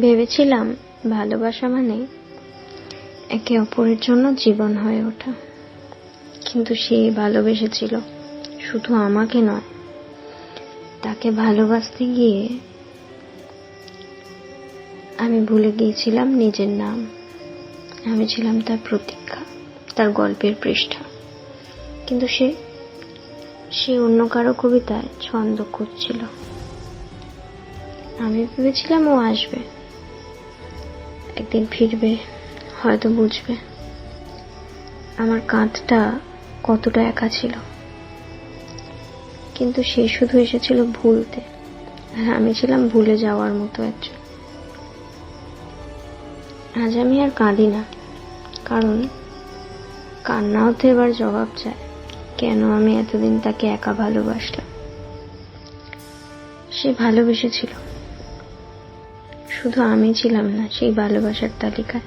ভেবেছিলাম ভালোবাসা মানে একে অপরের জন্য জীবন হয়ে ওঠা। কিন্তু সে ভালোবেসেছিল শুধু আমাকে নয়, তাকে ভালোবাসতে গিয়ে আমি ভুলে গিয়েছিলাম নিজের নাম। আমি ছিলাম তার প্রতীক্ষা, তার গল্পের পৃষ্ঠা। কিন্তু সে সে অন্য কারও কবিতায় ছন্দ করছিল আমি ভেবেছিলাম ও আসবে। একদিন ফিরবে, হয়তো বুঝবে। আমার কাঁধটা কতটা একা ছিল। কিন্তু সে শুধু এসেছিল ভুলতে। আর আমি ছিলাম ভুলে যাওয়ার মতো একজন। আজ আমি আর কাঁদি না, কারণ কান্নাও তো এবার জবাব চায়, কেন আমি এতদিন তাকে একা ভালোবাসলাম? সে ভালোবেসেছিল। শুধু আমি ছিলাম না সেই ভালোবাসার তালিকায়।